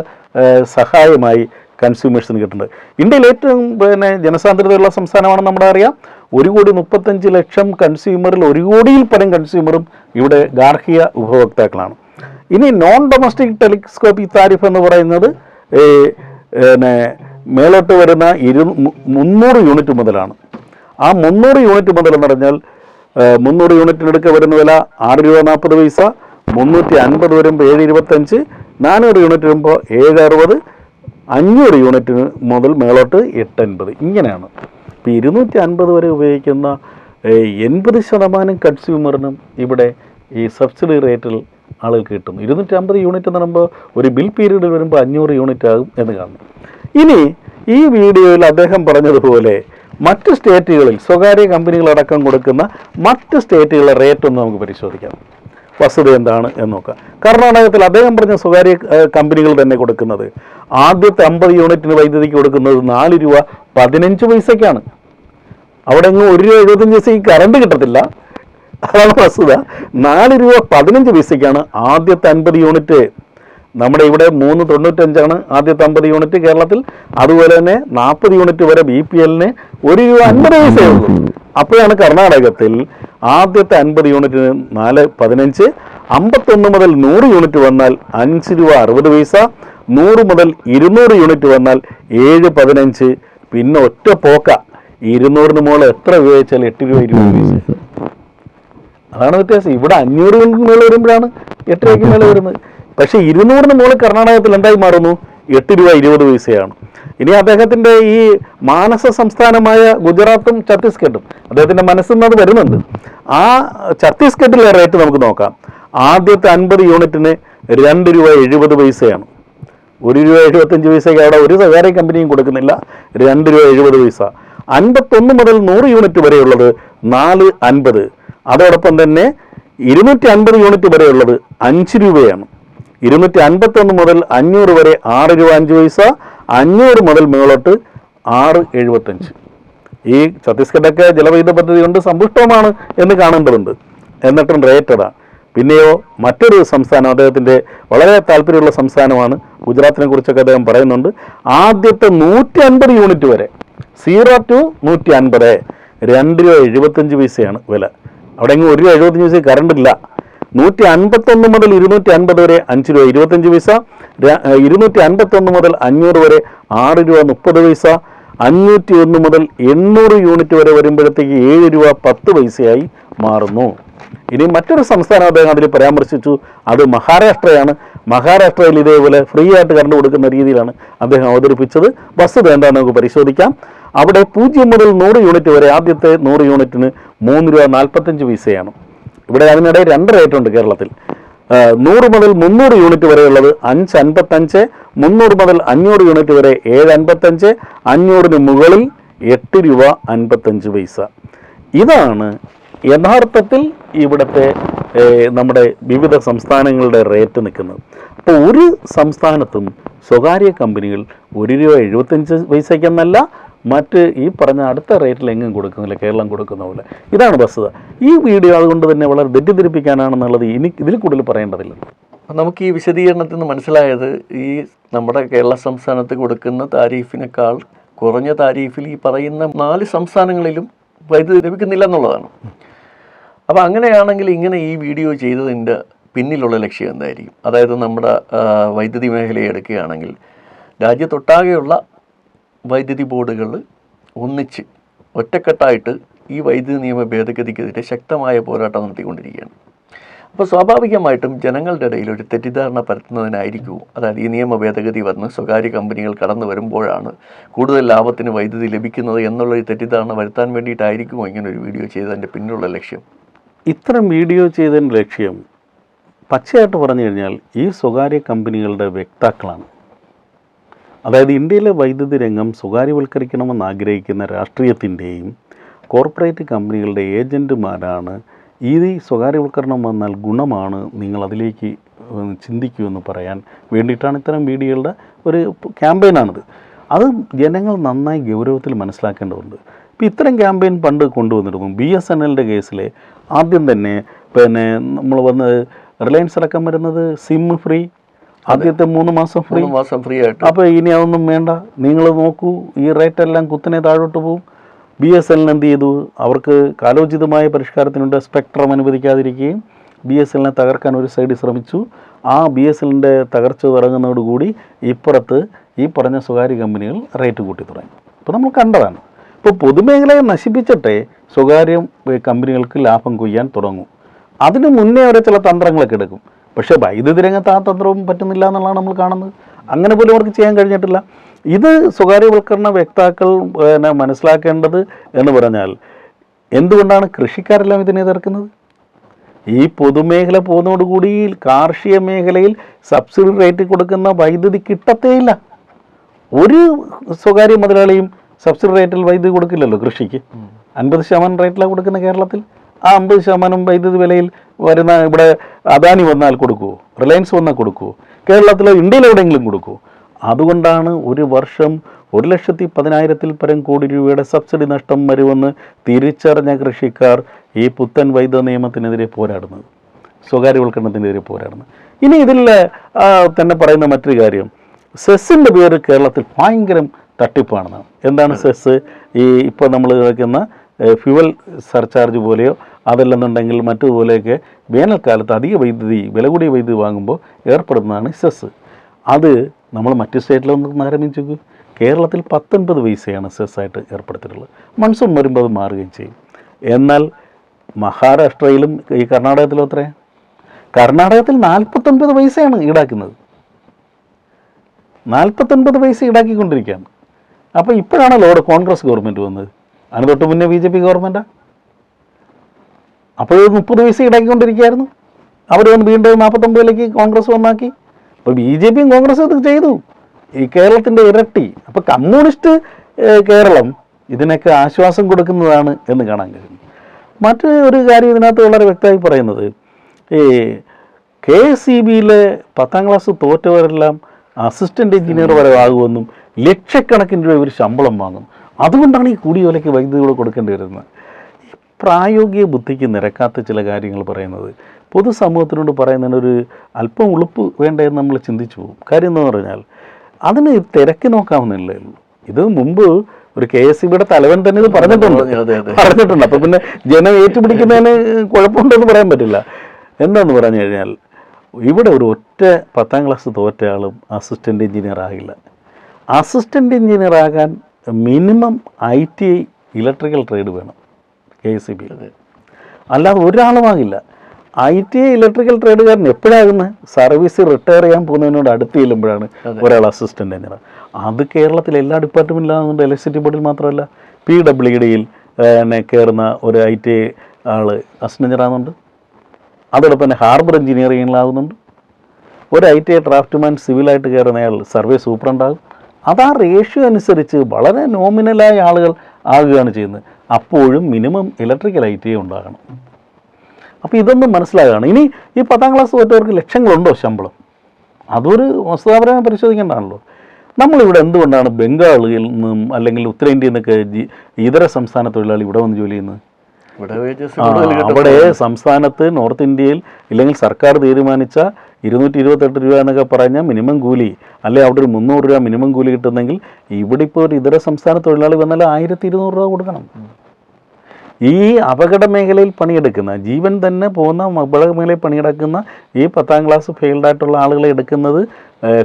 സഹായമായി കൺസ്യൂമേഴ്സിന് കിട്ടുന്നത്. ഇന്ത്യയിൽ ഏറ്റവും പിന്നെ ജനസാന്ദ്രതയുള്ള സംസ്ഥാനമാണ് നമ്മുടെ അറിയാം. ഒരു കോടി മുപ്പത്തഞ്ച് ലക്ഷം കൺസ്യൂമറിൽ ഒരു കോടിയിൽ പരം കൺസ്യൂമറും ഇവിടെ ഗാർഹിക ഉപഭോക്താക്കളാണ്. ഇനി നോൺ ഡൊമസ്റ്റിക് ടെലിസ്കോപ്പിക് താരിഫ് എന്ന് പറയുന്നത് പിന്നെ മേലോട്ട് വരുന്ന ഇരു മുന്നൂറ് യൂണിറ്റ് മുതലാണ്. ആ മുന്നൂറ് യൂണിറ്റ് മുതൽ എന്ന് പറഞ്ഞാൽ മുന്നൂറ് യൂണിറ്റിനടുക്ക് വരുന്ന വില ആറ് രൂപ നാൽപ്പത് പൈസ മുന്നൂറ്റി അൻപത് വരുമ്പോൾ ഏഴ് ഇരുപത്തഞ്ച് നാനൂറ് യൂണിറ്റ് വരുമ്പോൾ ഏഴ് അറുപത് അഞ്ഞൂറ് യൂണിറ്റിന് മുതൽ മേളോട്ട് എട്ടൻപത്. ഇങ്ങനെയാണ്. ഇപ്പോൾ ഇരുന്നൂറ്റി അൻപത് വരെ ഉപയോഗിക്കുന്ന എൺപത് ശതമാനം കൺസ്യൂമറിനും ഇവിടെ ഈ സബ്സിഡി റേറ്റിൽ ആളുകൾക്ക് കിട്ടുന്നു ഇരുന്നൂറ്റി അമ്പത് യൂണിറ്റ് എന്ന് പറയുമ്പോൾ ഒരു ബിൽ പീരീഡ് വരുമ്പോൾ അഞ്ഞൂറ് യൂണിറ്റ് ആകും എന്ന് കാണുന്നു. ഇനി ഈ വീഡിയോയിൽ അദ്ദേഹം പറഞ്ഞതുപോലെ മറ്റ് സ്റ്റേറ്റുകളിൽ സ്വകാര്യ കമ്പനികളടക്കം കൊടുക്കുന്ന മറ്റ് സ്റ്റേറ്റുകളുടെ റേറ്റ് ഒന്ന് നമുക്ക് പരിശോധിക്കാം. വസ്തുത എന്താണ് എന്ന് നോക്കാം. കർണാടകത്തിൽ അദ്ദേഹം പറഞ്ഞ സ്വകാര്യ കമ്പനികൾ തന്നെ കൊടുക്കുന്നത് ആദ്യത്തെ അമ്പത് യൂണിറ്റിന് വൈദ്യുതിക്ക് കൊടുക്കുന്നത് നാല് രൂപ പതിനഞ്ച് പൈസയ്ക്കാണ്. അവിടെ എങ്ങും ഒരു രൂപ എഴുപത്തഞ്ച് ഈ കറണ്ട് കിട്ടത്തില്ല. അതാണ് വസ്തുത. നാല് രൂപ പതിനഞ്ച് പൈസയ്ക്കാണ് ആദ്യത്തെ അൻപത് യൂണിറ്റ്. നമ്മുടെ ഇവിടെ മൂന്ന് തൊണ്ണൂറ്റഞ്ചാണ് ആദ്യത്തെ അമ്പത് യൂണിറ്റ് കേരളത്തിൽ. അതുപോലെ തന്നെ നാൽപ്പത് യൂണിറ്റ് വരെ ബി പി എല്ലിന് ഒരു രൂപ അൻപത് പൈസയേ ഉള്ളൂ. അപ്പോഴാണ് കർണാടകത്തിൽ ആദ്യത്തെ അൻപത് യൂണിറ്റിന് നാല് പതിനഞ്ച് അമ്പത്തൊന്ന് മുതൽ നൂറ് യൂണിറ്റ് വന്നാൽ അഞ്ച് രൂപ അറുപത് പൈസ നൂറ് മുതൽ ഇരുന്നൂറ് യൂണിറ്റ് വന്നാൽ ഏഴ് പതിനഞ്ച്. പിന്നെ ഒറ്റ പോക്ക. ഇരുന്നൂറിന് മുകളിൽ എത്ര രൂപ വെച്ചാൽ എട്ട് രൂപ ഇരുപത് പൈസ അതാണ് വ്യത്യാസം. ഇവിടെ അഞ്ഞൂറ് യൂണിറ്റ് മേലെ വരുമ്പോഴാണ് എട്ട് രൂപയ്ക്ക് മേലെ വരുന്നത്. പക്ഷേ ഇരുന്നൂറിന് മുകളിൽ കർണാടകത്തിൽ എന്തായി മാറുന്നു. എട്ട് രൂപ ഇരുപത് പൈസയാണ്. ഇനി അദ്ദേഹത്തിന്റെ ഈ മാനസ സംസ്ഥാനമായ ഗുജറാത്തും ഛത്തീസ്ഗഡും അദ്ദേഹത്തിന്റെ മനസ്സിൽ നിന്ന് അത് വരുന്നുണ്ട്. ആ ഛത്തീസ്ഗഡിലെ റേറ്റ് നമുക്ക് നോക്കാം. ആദ്യത്തെ അൻപത് യൂണിറ്റിന് രണ്ട് രൂപ എഴുപത് പൈസയാണ്. ഒരു രൂപ എഴുപത്തഞ്ച് പൈസയ്ക്ക് അവിടെ ഒരു സ്വകാര്യ കമ്പനിയും കൊടുക്കുന്നില്ല. രണ്ട് രൂപ എഴുപത് പൈസ. അൻപത്തൊന്ന് മുതൽ നൂറ് യൂണിറ്റ് വരെയുള്ളത് നാല് അൻപത്. അതോടൊപ്പം തന്നെ ഇരുന്നൂറ്റി അൻപത് യൂണിറ്റ് വരെയുള്ളത് അഞ്ച് രൂപയാണ്. ഇരുന്നൂറ്റി അൻപത്തൊന്ന് മുതൽ അഞ്ഞൂറ് വരെ ആറ് രൂപ അഞ്ച് പൈസ അഞ്ഞൂറ് മുതൽ മുകളോട്ട് ആറ് എഴുപത്തഞ്ച്. ഈ ഛത്തീസ്ഗഡൊക്കെ ജലവൈദ്യുത പദ്ധതി കൊണ്ട് സമ്പുഷ്ടമാണ് എന്ന് കാണേണ്ടതുണ്ട്. എന്നിട്ടും റേറ്റ് അതാ പിന്നെയോ മറ്റൊരു സംസ്ഥാനം അദ്ദേഹത്തിന്റെ വളരെ താല്പര്യമുള്ള സംസ്ഥാനമാണ് ഗുജറാത്തിനെ കുറിച്ചൊക്കെ അദ്ദേഹം പറയുന്നുണ്ട്. ആദ്യത്തെ നൂറ്റി അൻപത് യൂണിറ്റ് വരെ സീറോ ടു നൂറ്റി അൻപത് രണ്ട് രൂപ എഴുപത്തഞ്ച് പൈസയാണ് വില. അവിടെ എങ്ങും ഒരു എഴുപത്തഞ്ച് പൈസ കറണ്ട് ഇല്ല. നൂറ്റി അൻപത്തൊന്ന് മുതൽ ഇരുന്നൂറ്റി അൻപത് വരെ അഞ്ച് രൂപ ഇരുപത്തഞ്ച് പൈസ. ഇരുന്നൂറ്റി അൻപത്തൊന്ന് മുതൽ അഞ്ഞൂറ് വരെ ആറ് രൂപ മുപ്പത് പൈസ. അഞ്ഞൂറ്റി ഒന്ന് മുതൽ എണ്ണൂറ് യൂണിറ്റ് വരെ വരുമ്പോഴത്തേക്ക് ഏഴ് രൂപ പത്ത് പൈസയായി മാറുന്നു. ഇനി മറ്റൊരു സംസ്ഥാനം അദ്ദേഹം അതിൽ പരാമർശിച്ചു. അത് മഹാരാഷ്ട്രയാണ്. മഹാരാഷ്ട്രയിൽ ഇതേപോലെ ഫ്രീ ആയിട്ട് കറണ്ട് കൊടുക്കുന്ന രീതിയിലാണ് അദ്ദേഹം അവതരിപ്പിച്ചത്. വസ്തുത എന്താണെന്ന് നമുക്ക് പരിശോധിക്കാം. അവിടെ പൂജ്യം മുതൽ നൂറ് യൂണിറ്റ് വരെ ആദ്യത്തെ നൂറ് യൂണിറ്റിന് മൂന്ന് രൂപ നാൽപ്പത്തഞ്ച് പൈസയാണ്. ഇവിടെ അതിനിടെ രണ്ട് റേറ്റ് ഉണ്ട് കേരളത്തിൽ. നൂറ് മുതൽ മുന്നൂറ് യൂണിറ്റ് വരെയുള്ളത് അഞ്ച് അൻപത്തഞ്ച് മുന്നൂറ് മുതൽ അഞ്ഞൂറ് യൂണിറ്റ് വരെ ഏഴ് അൻപത്തഞ്ച് അഞ്ഞൂറിന് മുകളിൽ എട്ട് രൂപ അൻപത്തഞ്ച് പൈസ. ഇതാണ് യഥാർത്ഥത്തിൽ ഇവിടുത്തെ നമ്മുടെ വിവിധ സംസ്ഥാനങ്ങളുടെ റേറ്റ് നിൽക്കുന്നത്. അപ്പോൾ ഒരു സംസ്ഥാനത്തും സ്വകാര്യ കമ്പനികൾ ഒരു രൂപ എഴുപത്തഞ്ച് പൈസയ്ക്കെന്നല്ല മറ്റ് ഈ പറഞ്ഞ അടുത്ത റേറ്റിൽ എങ്ങും കൊടുക്കുന്നില്ല കേരളം കൊടുക്കുന്ന പോലെ. ഇതാണ് വസ്തുത. ഈ വീഡിയോ അതുകൊണ്ട് തന്നെ വളരെ തെറ്റിദ്ധരിപ്പിക്കാനാണെന്നുള്ളത് ഇനി ഇതിൽ കൂടുതൽ പറയേണ്ടതില്ല. നമുക്ക് ഈ വിശദീകരണത്തിൽ നിന്ന് മനസ്സിലായത് ഈ നമ്മുടെ കേരള സംസ്ഥാനത്ത് കൊടുക്കുന്ന താരീഫിനേക്കാൾ കുറഞ്ഞ താരീഫിൽ ഈ പറയുന്ന നാല് സംസ്ഥാനങ്ങളിലും വൈദ്യുതി ലഭിക്കുന്നില്ല എന്നുള്ളതാണ് അപ്പോൾ അങ്ങനെയാണെങ്കിൽ ഇങ്ങനെ ഈ വീഡിയോ ചെയ്തതിന്റെ പിന്നിലുള്ള ലക്ഷ്യം എന്തായിരിക്കും? അതായത് നമ്മുടെ വൈദ്യുതി മേഖലയെ എടുക്കുകയാണെങ്കിൽ രാജ്യത്തൊട്ടാകെയുള്ള വൈദ്യുതി ബോർഡുകൾ ഒന്നിച്ച് ഒറ്റക്കെട്ടായിട്ട് ഈ വൈദ്യുതി നിയമ ഭേദഗതിക്കെതിരെ ശക്തമായ പോരാട്ടം നടത്തിക്കൊണ്ടിരിക്കുകയാണ്. അപ്പോൾ സ്വാഭാവികമായിട്ടും ജനങ്ങളുടെ ഇടയിൽ ഒരു തെറ്റിദ്ധാരണ പരത്തുന്നതിനായിരിക്കും അതായത് ഈ നിയമ ഭേദഗതി വന്ന് സ്വകാര്യ കമ്പനികൾ കടന്നു വരുമ്പോഴാണ് കൂടുതൽ ലാഭത്തിന് വൈദ്യുതി ലഭിക്കുന്നത് എന്നുള്ള ഒരു തെറ്റിദ്ധാരണ വരുത്താൻ വേണ്ടിയിട്ടായിരിക്കുമോ ഇങ്ങനെ ഒരു വീഡിയോ ചെയ്തതിന്റെ പിന്നിലുള്ള ലക്ഷ്യം? ഇത്തരം വീഡിയോ ചെയ്തതിന്റെ ലക്ഷ്യം പച്ചയായിട്ട് പറഞ്ഞു കഴിഞ്ഞാൽ ഈ സ്വകാര്യ കമ്പനികളുടെ വ്യക്താക്കളാണ്. അതായത് ഇന്ത്യയിലെ വൈദ്യുതി രംഗം സ്വകാര്യവൽക്കരിക്കണമെന്ന് ആഗ്രഹിക്കുന്ന രാഷ്ട്രീയത്തിന്റെയും കോർപ്പറേറ്റ് കമ്പനികളുടെ ഏജന്റുമാരാണ് ഈ സ്വകാര്യവൽക്കരണം വന്നാൽ ഗുണമാണ് നിങ്ങൾ അതിലേക്ക് ചിന്തിക്കൂ എന്ന് പറയാൻ വേണ്ടിയിട്ടാണ് ഇത്തരം വീഡിയോകളുടെ ഒരു ക്യാമ്പയിനാണിത്. അത് ജനങ്ങൾ നന്നായി ഗൗരവത്തിൽ മനസ്സിലാക്കേണ്ടതുണ്ട്. ഇപ്പോൾ ഇത്തരം ക്യാമ്പയിൻ പണ്ട് കൊണ്ടുവന്നിരുന്നു. ബി എസ് എൻ എല്ലിന്റെ കേസിൽ ആദ്യം തന്നെ പിന്നെ നമ്മൾ വന്ന് റിലയൻസ് അടക്കം വരുന്നത് സിം ഫ്രീ ആദ്യത്തെ മൂന്ന് മാസം ഫ്രീ മാസം ഫ്രീ ആയിട്ട്. അപ്പോൾ ഇനി അതൊന്നും വേണ്ട. നിങ്ങൾ നോക്കൂ ഈ റേറ്റ് എല്ലാം കുത്തിനെ താഴോട്ട് പോകും. ബി എസ് എല്ലിന് എന്ത് ചെയ്തു അവർക്ക് കാലോചിതമായ പരിഷ്കാരത്തിനുണ്ട്. സ്പെക്ട്രം അനുവദിക്കാതിരിക്കുകയും ബി എസ് എല്ലിനെ തകർക്കാൻ ഒരു സൈഡ് ശ്രമിച്ചു. ആ ബി എസ് എല്ലിന്റെ തകർച്ച തുടങ്ങുന്നതോടുകൂടി ഇപ്പുറത്ത് ഈ പറഞ്ഞ സ്വകാര്യ കമ്പനികൾ റേറ്റ് കൂട്ടി തുടങ്ങി. അപ്പോൾ നമ്മൾ കണ്ടതാണ്. ഇപ്പോൾ പൊതുമേഖലയെ നശിപ്പിച്ചിട്ടേ സ്വകാര്യ കമ്പനികൾക്ക് ലാഭം കൊയ്യാൻ തുടങ്ങും. അതിന് മുന്നേ അവരെ ചില തന്ത്രങ്ങളൊക്കെ എടുക്കും. പക്ഷേ വൈദ്യുതി രംഗത്ത് ആ തന്ത്രവും പറ്റുന്നില്ല എന്നുള്ളതാണ് നമ്മൾ കാണുന്നത്. അങ്ങനെ പോലും അവർക്ക് ചെയ്യാൻ കഴിഞ്ഞിട്ടില്ല. ഇത് സ്വകാര്യവൽക്കരണ വ്യക്താക്കൾ പിന്നെ മനസ്സിലാക്കേണ്ടത് എന്ന് പറഞ്ഞാൽ എന്തുകൊണ്ടാണ് കൃഷിക്കാരെല്ലാം ഇതിനെ എതിർക്കുന്നത്? ഈ പൊതുമേഖല പോകുന്നതോടുകൂടി കാർഷിക മേഖലയിൽ സബ്സിഡി റേറ്റ് കൊടുക്കുന്ന വൈദ്യുതി കിട്ടത്തേയില്ല. ഒരു സ്വകാര്യ മുതലാളിയും സബ്സിഡി റേറ്റിൽ വൈദ്യുതി കൊടുക്കില്ലല്ലോ കൃഷിക്ക്. അൻപത് ശതമാനം റേറ്റിലാണ് കൊടുക്കുന്ന കേരളത്തിൽ. ആ അമ്പത് ശതമാനം വൈദ്യുതി വിലയിൽ വരുന്ന ഇവിടെ അദാനി വന്നാൽ കൊടുക്കുമോ റിലയൻസ് വന്നാൽ കൊടുക്കുമോ കേരളത്തിലെ ഇന്ത്യയിൽ എവിടെയെങ്കിലും കൊടുക്കുമോ അതുകൊണ്ടാണ് ഒരു വർഷം ഒരു ലക്ഷത്തി പതിനായിരത്തിൽ പരം കോടി രൂപയുടെ സബ്സിഡി നഷ്ടം വരുമെന്ന് തിരിച്ചറിഞ്ഞ കൃഷിക്കാർ ഈ പുത്തൻ വൈദ്യുത നിയമത്തിനെതിരെ പോരാടുന്നത് സ്വകാര്യവൽക്കരണത്തിനെതിരെ പോരാടുന്നത്. ഇനി ഇതിൽ തന്നെ പറയുന്ന മറ്റൊരു കാര്യം സെസ്സിന്റെ പേര് കേരളത്തിൽ ഭയങ്കരം തട്ടിപ്പാണെന്നാണ്. എന്താണ് സെസ് ഈ ഇപ്പോൾ നമ്മൾ കേൾക്കുന്ന ഫ്യുവൽ സർചാർജ് പോലെയോ അതല്ലെന്നുണ്ടെങ്കിൽ മറ്റുപോലെയൊക്കെ വേനൽക്കാലത്ത് അധിക വൈദ്യുതി വില കൂടിയ വൈദ്യുതി വാങ്ങുമ്പോൾ ഏർപ്പെടുന്നതാണ് സെസ് അത് നമ്മൾ മറ്റ് സ്റ്റേറ്റിലൊന്നും ആരംഭിച്ചു കേരളത്തിൽ പത്തൊൻപത് പൈസയാണ് സെസ്സായിട്ട് ഏർപ്പെടുത്തിയിട്ടുള്ളത്. മൺസൂൺ വരുമ്പോൾ അത് മാറുകയും ചെയ്യും. എന്നാൽ മഹാരാഷ്ട്രയിലും ഈ കർണാടകത്തിലും അത്രയാണ് കർണാടകത്തിൽ നാൽപ്പത്തൊൻപത് പൈസയാണ് ഈടാക്കുന്നത്. നാൽപ്പത്തൊൻപത് പൈസ ഈടാക്കിക്കൊണ്ടിരിക്കുകയാണ്. അപ്പോൾ ഇപ്പോഴാണല്ലോ അവിടെ കോൺഗ്രസ് ഗവൺമെന്റ് വന്നത്. അതിന് തൊട്ട് മുന്നേ ബി ജെ പി ഗവൺമെന്റാണ് അപ്പോഴൊരു മുപ്പത് പൈസ ഈടാക്കിക്കൊണ്ടിരിക്കുകയായിരുന്നു. അവർ വന്ന് വീണ്ടും നാൽപ്പത്തൊമ്പതിലേക്ക് കോൺഗ്രസ് വന്നാക്കി. അപ്പോൾ ബി ജെ പിയും കോൺഗ്രസും ഇത് ചെയ്തു. ഈ കേരളത്തിന്റെ ഇരട്ടി. അപ്പോൾ കമ്മ്യൂണിസ്റ്റ് കേരളം ഇതിനൊക്കെ ആശ്വാസം കൊടുക്കുന്നതാണ് എന്ന് കാണാൻ കഴിയും. മറ്റു ഒരു കാര്യം ഇതിനകത്ത് വളരെ വ്യക്തമായി പറയുന്നത് ഈ കെ എസ് ഇ ബിയിലെ പത്താം ക്ലാസ് തോറ്റവരെല്ലാം അസിസ്റ്റന്റ് എഞ്ചിനീയർ വരെ ആകുമെന്നും ലക്ഷക്കണക്കിന് രൂപ ഇവർ ശമ്പളം വാങ്ങും. അതുകൊണ്ടാണ് ഈ കൂടിയ വിലയ്ക്ക് വൈദ്യുതി കൂടെ കൊടുക്കേണ്ടി വരുന്നത്. ഈ പ്രായോഗിക ബുദ്ധിക്ക് നിരക്കാത്ത ചില കാര്യങ്ങൾ പറയുന്നത്. പൊതുസമൂഹത്തിനോട് പറയുന്നതിനൊരു അല്പം ഉളുപ്പ് വേണ്ടതെന്ന് നമ്മൾ ചിന്തിച്ചു പോകും. കാര്യം എന്ന് പറഞ്ഞാൽ അതിന് തിരക്കി നോക്കാവുന്നില്ലേ ഇത് മുമ്പ് ഒരു കെ എസ് സിബിയുടെ തലവൻ തന്നെ ഇത് പറഞ്ഞിട്ടുണ്ട്. അതെ, അതെ. പറഞ്ഞിട്ടുണ്ട്. അപ്പം പിന്നെ ജനം ഏറ്റുപിടിക്കുന്നതിന് കുഴപ്പമുണ്ടെന്ന് പറയാൻ പറ്റില്ല. എന്താണെന്ന് പറഞ്ഞു കഴിഞ്ഞാൽ ഇവിടെ ഒരു ഒറ്റ പത്താം ക്ലാസ് തോറ്റ ആളും അസിസ്റ്റന്റ് എഞ്ചിനീയർ ആകില്ല അസിസ്റ്റന്റ് എഞ്ചിനീയർ ആകാൻ minimum I T I electrical trade വേണം കെ എസ് സി ബി. അല്ലാതെ ഒരാളുമാകില്ല ഐ ടി ഐ ഇലക്ട്രിക്കൽ ട്രേഡുകാരൻ എപ്പോഴാകുന്നത് സർവീസ് റിട്ടയർ ചെയ്യാൻ പോകുന്നതിനോട് അടുത്ത് ചെല്ലുമ്പോഴാണ് ഒരാൾ അസിസ്റ്റന്റ് എഞ്ചിനീയർ അത് കേരളത്തിലെ എല്ലാ ഡിപ്പാർട്ട്മെന്റിലാകുന്നുണ്ട് ഇലക്ട്രിസിറ്റി ബോർഡിൽ മാത്രമല്ല പി ഡബ്ല്യു ഡിയിൽ തന്നെ കയറുന്ന ഒരു ഐ ടി ഐ ആൾ അസിസ്റ്റന്റ് എഞ്ചിനാകുന്നുണ്ട് അതോടൊപ്പം തന്നെ ഹാർബർ എഞ്ചിനീയറിംഗിലാകുന്നുണ്ട് ഒരു ഐ ടി ഐ ഡ്രാഫ്റ്റ്മാൻ സിവിലായിട്ട് കയറുന്ന അയാൾ സർവേ സൂപ്രണ്ടാകും അത് ആ റേഷ്യോ അനുസരിച്ച് വളരെ നോമിനലായ ആളുകൾ ആകുകയാണ് ചെയ്യുന്നത്. അപ്പോഴും minimum electrical I T I ഉണ്ടാകണം. അപ്പോൾ ഇതൊന്നും മനസ്സിലാകുകയാണ് ഇനി ഈ പത്താം ക്ലാസ് തോറ്റവർക്ക് ലക്ഷങ്ങളുണ്ടോ ശമ്പളം? അതൊരു വസ്തുതാപരമായി പരിശോധിക്കേണ്ടതാണല്ലോ. നമ്മളിവിടെ എന്തുകൊണ്ടാണ് ബംഗാളിൽ നിന്നും അല്ലെങ്കിൽ ഉത്തരേന്ത്യയിൽ നിന്നൊക്കെ ഇതര സംസ്ഥാന തൊഴിലാളി ഇവിടെ വന്ന് ജോലി ചെയ്യുന്നത്? അവിടെ സംസ്ഥാനത്ത് നോർത്ത് ഇന്ത്യയിൽ ഇല്ലെങ്കിൽ സർക്കാർ തീരുമാനിച്ച ഇരുന്നൂറ്റി ഇരുപത്തെട്ട് രൂപ എന്നൊക്കെ പറഞ്ഞാൽ മിനിമം കൂലി അല്ലെ അവിടെ ഒരു മുന്നൂറ് രൂപ മിനിമം കൂലി കിട്ടുന്നെങ്കിൽ ഇവിടെ ഇപ്പോൾ ഒരു ഇതര സംസ്ഥാന തൊഴിലാളി വന്നാൽ ആയിരത്തി ഇരുന്നൂറ് രൂപ കൊടുക്കണം. ഈ അപകട മേഖലയിൽ പണിയെടുക്കുന്ന ജീവൻ തന്നെ പോകുന്ന അപകട മേഖലയിൽ പണിയെടുക്കുന്ന ഈ പത്താം ക്ലാസ് ഫെയിൽഡ് ആയിട്ടുള്ള ആളുകളെ എടുക്കുന്നത്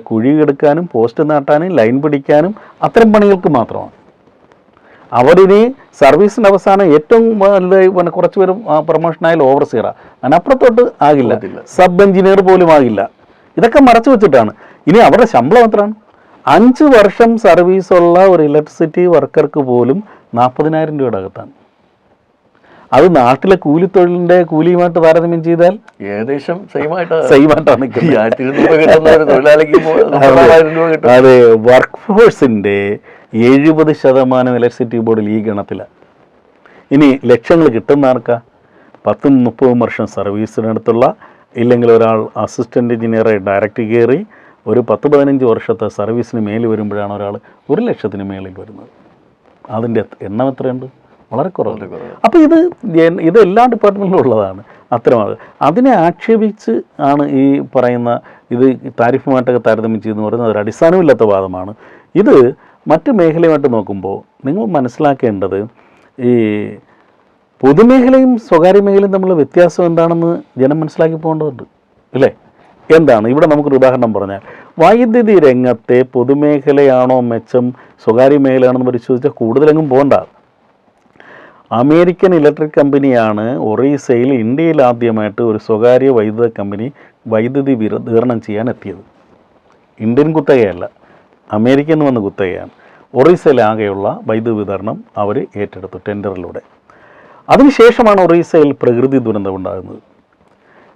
കുഴി എടുക്കാനും പോസ്റ്റ് നാട്ടാനും ലൈൻ പിടിക്കാനും അത്തരം പണികൾക്ക് മാത്രമാണ്. അവരിനി സർവീസിന്റെ അവസാനം ഏറ്റവും വലുത് പിന്നെ കുറച്ച് പേരും പ്രൊമോഷനായാൽ ഓവർ സീറ അതിനപ്പുറത്തോട്ട് ആകില്ല. സബ് എഞ്ചിനീയർ പോലും ആകില്ല. ഇതൊക്കെ മറച്ചു വെച്ചിട്ടാണ്. ഇനി അവരുടെ ശമ്പളം എത്രയാണ്? അഞ്ച് വർഷം സർവീസുള്ള ഒരു ഇലക്ട്രിസിറ്റി വർക്കർക്ക് പോലും നാൽപ്പതിനായിരം രൂപയുടെ അകത്താണ്. അത് നാട്ടിലെ കൂലിത്തൊഴിലിന്റെ കൂലിയുമായിട്ട് താരതമ്യം ചെയ്താൽ ഏകദേശം സെയിം ആയിട്ട് സെയിം ആയിട്ടാണ് ഈ നിൽക്കുന്നത് ആയിരത്തി ഇരുന്നൂറ് രൂപ കിട്ടുന്ന ഒരു തൊഴിലാളിക്ക് ഇപ്പോൾ മുപ്പതിനായിരം അതെ വർക്ക് ഫോഴ്സിന്റെ എഴുപത് ശതമാനം ഇലക്ട്രിസിറ്റി ബോർഡിൽ ഈ ഗണത്തിലാണ് ഇനി ലക്ഷങ്ങൾ കിട്ടുന്ന ആർക്കാ? പത്തും മുപ്പതും വർഷം സർവീസിനടുത്തുള്ള ഇല്ലെങ്കിൽ ഒരാൾ അസിസ്റ്റന്റ് എഞ്ചിനീയറെ ഡയറക്റ്റ് കയറി ഒരു പത്ത് പതിനഞ്ച് വർഷത്തെ സർവീസിന് മേലിൽ വരുമ്പോഴാണ് ഒരാൾ ഒരു ലക്ഷത്തിന് മേളിൽ വരുന്നത്. അതിന്റെ എണ്ണം എത്രയുണ്ട്? വളരെ കുറവ്. അപ്പോൾ ഇത് ഇത് എല്ലാ ഡിപ്പാർട്ട്മെന്റിലും ഉള്ളതാണ്. അത്തരമാണ് അതിനെ ആക്ഷേപിച്ച് ആണ് ഈ പറയുന്ന ഇത് താരിഫുമായിട്ടൊക്കെ താരതമ്യം ചെയ്യുന്നു പറയുന്നത് ഒരു അടിസ്ഥാനമില്ലാത്ത വാദമാണ്. ഇത് മറ്റ് മേഖലയുമായിട്ട് നോക്കുമ്പോൾ നിങ്ങൾ മനസ്സിലാക്കേണ്ടത് ഈ പൊതുമേഖലയും സ്വകാര്യ മേഖലയും തമ്മിലുള്ള വ്യത്യാസം എന്താണെന്ന് ജനം മനസ്സിലാക്കി പോകേണ്ടതുണ്ട് അല്ലേ? എന്താണ്? ഇവിടെ നമുക്കൊരു ഉദാഹരണം പറഞ്ഞാൽ വൈദ്യുതി രംഗത്തെ പൊതുമേഖലയാണോ മെച്ചം സ്വകാര്യ മേഖലയാണെന്ന് പരിശോധിച്ചാൽ കൂടുതലെങ്ങും പോകണ്ട. അമേരിക്കൻ ഇലക്ട്രിക് കമ്പനിയാണ് ഒറീസയിൽ ഇന്ത്യയിൽ ആദ്യമായിട്ട് ഒരു സ്വകാര്യ വൈദ്യുത കമ്പനി വൈദ്യുതി വിതരണം ചെയ്യാൻ എത്തിയത് ഇന്ത്യൻ കുത്തകയല്ല. അമേരിക്കയിൽ നിന്ന് വന്ന കുത്തകയാണ്. ഒറീസയിലാകെയുള്ള വൈദ്യുതി വിതരണം അവർ ഏറ്റെടുത്തു ടെൻഡറിലൂടെ. അതിനുശേഷമാണ് ഒറീസയിൽ പ്രകൃതി ദുരന്തം ഉണ്ടാകുന്നത്.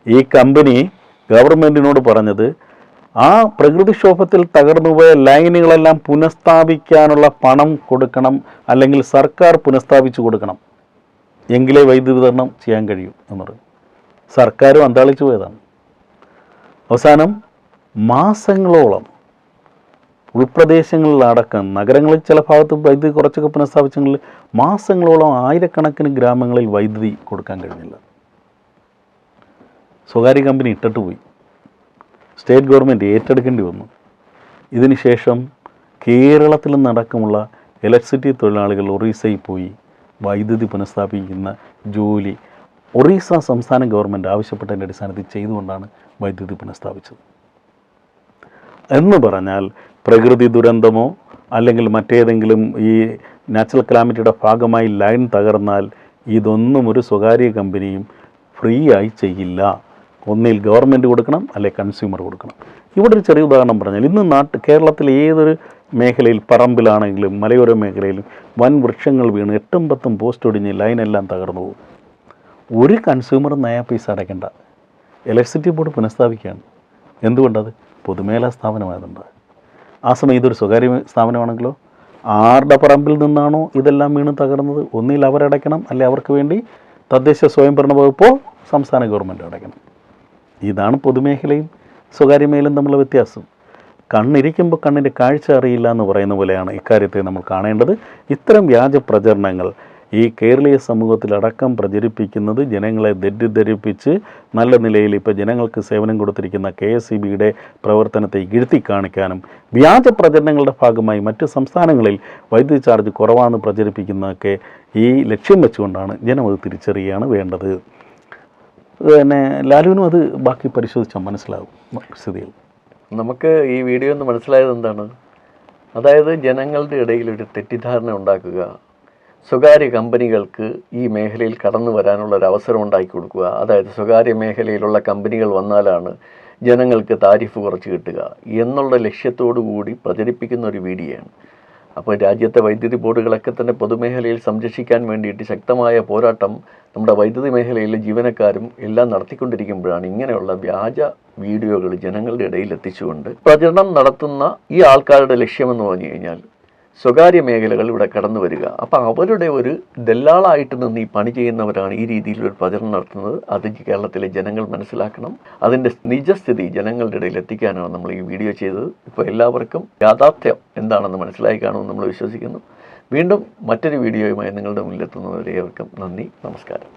ഈ കമ്പനി ഗവൺമെന്റിനോട് പറഞ്ഞത് ആ പ്രകൃതിക്ഷോഭത്തിൽ തകർന്നുപോയ ലൈനുകളെല്ലാം പുനഃസ്ഥാപിക്കാനുള്ള പണം കൊടുക്കണം അല്ലെങ്കിൽ സർക്കാർ പുനഃസ്ഥാപിച്ചു കൊടുക്കണം. എങ്കിലേ വൈദ്യുതി വിതരണം ചെയ്യാൻ കഴിയും എന്ന് പറഞ്ഞു. സർക്കാരും അന്താളിച്ചു പോയതാണ്. അവസാനം മാസങ്ങളോളം ഉൾപ്രദേശങ്ങളിലടക്കം നഗരങ്ങളിൽ ചില ഭാഗത്ത് വൈദ്യുതി കുറച്ചൊക്കെ പുനഃസ്ഥാപിച്ചെങ്കിൽ മാസങ്ങളോളം ആയിരക്കണക്കിന് ഗ്രാമങ്ങളിൽ വൈദ്യുതി കൊടുക്കാൻ കഴിഞ്ഞില്ല. സ്വകാര്യ കമ്പനി ഇട്ടിട്ട് പോയി. സ്റ്റേറ്റ് ഗവൺമെന്റ് ഏറ്റെടുക്കേണ്ടി വന്നു. ഇതിനുശേഷം കേരളത്തിൽ നടക്കമുള്ള ഇലക്ട്രിസിറ്റി തൊഴിലാളികൾ ഒറീസയിൽ പോയി വൈദ്യുതി പുനഃസ്ഥാപിക്കുന്ന ജോലി ഒറീസ സംസ്ഥാന ഗവൺമെന്റ് ആവശ്യപ്പെട്ടതിന്റെ അടിസ്ഥാനത്തിൽ ചെയ്തുകൊണ്ടാണ് വൈദ്യുതി പുനഃസ്ഥാപിച്ചത്. എന്ന് പറഞ്ഞാൽ പ്രകൃതി ദുരന്തമോ അല്ലെങ്കിൽ മറ്റേതെങ്കിലും ഈ നാച്ചുറൽ കലാമിറ്റിയുടെ ഭാഗമായി ലൈൻ തകർന്നാൽ ഇതൊന്നും ഒരു സ്വകാര്യ കമ്പനിയും ഫ്രീ ആയി ചെയ്യില്ല. ഒന്നിൽ ഗവൺമെന്റ് കൊടുക്കണം അല്ലെ കൺസ്യൂമർ കൊടുക്കണം. ഇവിടെ ഒരു ചെറിയ ഉദാഹരണം പറഞ്ഞാൽ ഇന്ന് നാട്ട് കേരളത്തിലെ ഏതൊരു മേഖലയിൽ പറമ്പിലാണെങ്കിലും മലയോര മേഖലയിലും വൻ വൃക്ഷങ്ങൾ വീണ് എട്ടും പത്തും പോസ്റ്റ് ഒടിഞ്ഞ് ലൈനെല്ലാം തകർന്നു പോകും. ഒരു കൺസ്യൂമർ നയ പൈസ അടയ്ക്കേണ്ട. ഇലക്ട്രിസിറ്റി ബോർഡ് പുനഃസ്ഥാപിക്കുകയാണ്. എന്തുകൊണ്ടത്? പൊതുമേഖലാ സ്ഥാപനമായതുണ്ട്. ആ സമയം ഇതൊരു സ്വകാര്യ സ്ഥാപനമാണെങ്കിലോ? ആരുടെ പറമ്പിൽ നിന്നാണോ ഇതെല്ലാം വീണ് തകർന്നത്? ഒന്നിൽ അവരടയ്ക്കണം അല്ലെ അവർക്ക് വേണ്ടി തദ്ദേശ സ്വയംഭരണ വകുപ്പോ സംസ്ഥാന ഗവൺമെന്റ് അടയ്ക്കണം? ഇതാണ് പൊതുമേഖലയും സ്വകാര്യ മേഖലയും തമ്മിലുള്ള വ്യത്യാസം. കണ്ണിരിക്കുമ്പോൾ കണ്ണിന്റെ കാഴ്ച അറിയില്ല എന്ന് പറയുന്ന പോലെയാണ് ഇക്കാര്യത്തെ നമ്മൾ കാണേണ്ടത്. ഇത്തരം വ്യാജ പ്രചരണങ്ങൾ ഈ കേരളീയ സമൂഹത്തിലടക്കം പ്രചരിപ്പിക്കുന്നത് ജനങ്ങളെ തെറ്റിദ്ധരിപ്പിച്ച് നല്ല നിലയിൽ ഇപ്പോൾ ജനങ്ങൾക്ക് സേവനം കൊടുത്തിരിക്കുന്ന കെ എസ് ഇ ബിയുടെ പ്രവർത്തനത്തെ ഇഴുത്തി കാണിക്കാനും വ്യാജ പ്രചരണങ്ങളുടെ ഭാഗമായി മറ്റ് സംസ്ഥാനങ്ങളിൽ വൈദ്യുതി ചാർജ് കുറവാണെന്ന് പ്രചരിപ്പിക്കുന്നതൊക്കെ ഈ ലക്ഷ്യം വെച്ചുകൊണ്ടാണ് ജനം അത് തിരിച്ചറിയുകയാണ് വേണ്ടത്. പിന്നെ ലാലുവിനും അത് ബാക്കി പരിശോധിച്ചാൽ മനസ്സിലാവും സ്ഥിതിയിൽ. നമുക്ക് ഈ വീഡിയോ ഒന്ന് മനസ്സിലായത് എന്താണ്? അതായത് ജനങ്ങളുടെ ഇടയിൽ ഒരു തെറ്റിദ്ധാരണ ഉണ്ടാക്കുക. സ്വകാര്യ കമ്പനികൾക്ക് ഈ മേഖലയിൽ കടന്നു വരാനുള്ള ഒരു അവസരം ഉണ്ടാക്കി കൊടുക്കുക. അതായത് സ്വകാര്യ മേഖലയിലുള്ള കമ്പനികൾ വന്നാലാണ് ജനങ്ങൾക്ക് താരിഫ് കുറച്ച് കിട്ടുക എന്നുള്ള ലക്ഷ്യത്തോടു കൂടി പ്രചരിപ്പിക്കുന്ന ഒരു വീഡിയോയാണ്. അപ്പോൾ രാജ്യത്തെ വൈദ്യുതി ബോർഡുകളൊക്കെ തന്നെ പൊതുമേഖലയിൽ സംരക്ഷിക്കാൻ വേണ്ടിയിട്ട് ശക്തമായ പോരാട്ടം നമ്മുടെ വൈദ്യുതി മേഖലയിലെ ജീവനക്കാരും എല്ലാം നടത്തിക്കൊണ്ടിരിക്കുമ്പോഴാണ് ഇങ്ങനെയുള്ള വ്യാജ വീഡിയോകൾ ജനങ്ങളുടെ ഇടയിൽ എത്തിച്ചുകൊണ്ട് പ്രചരണം നടത്തുന്ന ഈ ആൾക്കാരുടെ ലക്ഷ്യമെന്ന് പറഞ്ഞു കഴിഞ്ഞാൽ സ്വകാര്യ മേഖലകൾ ഇവിടെ കടന്നു വരിക. അപ്പം അവരുടെ ഒരു ദല്ലാളായിട്ട് നിന്ന് ഈ പണി ചെയ്യുന്നവരാണ് ഈ രീതിയിൽ ഒരു പ്രചരണം നടത്തുന്നത്. അത് കേരളത്തിലെ ജനങ്ങൾ മനസ്സിലാക്കണം. അതിന്റെ നിജസ്ഥിതി ജനങ്ങളുടെ ഇടയിൽ എത്തിക്കാനാണ് നമ്മൾ ഈ വീഡിയോ ചെയ്തത്. ഇപ്പോൾ എല്ലാവർക്കും യാഥാർത്ഥ്യം എന്താണെന്ന് മനസ്സിലായി കാണുമെന്ന് നമ്മൾ വിശ്വസിക്കുന്നു. വീണ്ടും മറ്റൊരു വീഡിയോയുമായി നിങ്ങളുടെ മുന്നിലെത്തുന്നവരെ ഏവർക്കും നന്ദി. നമസ്കാരം.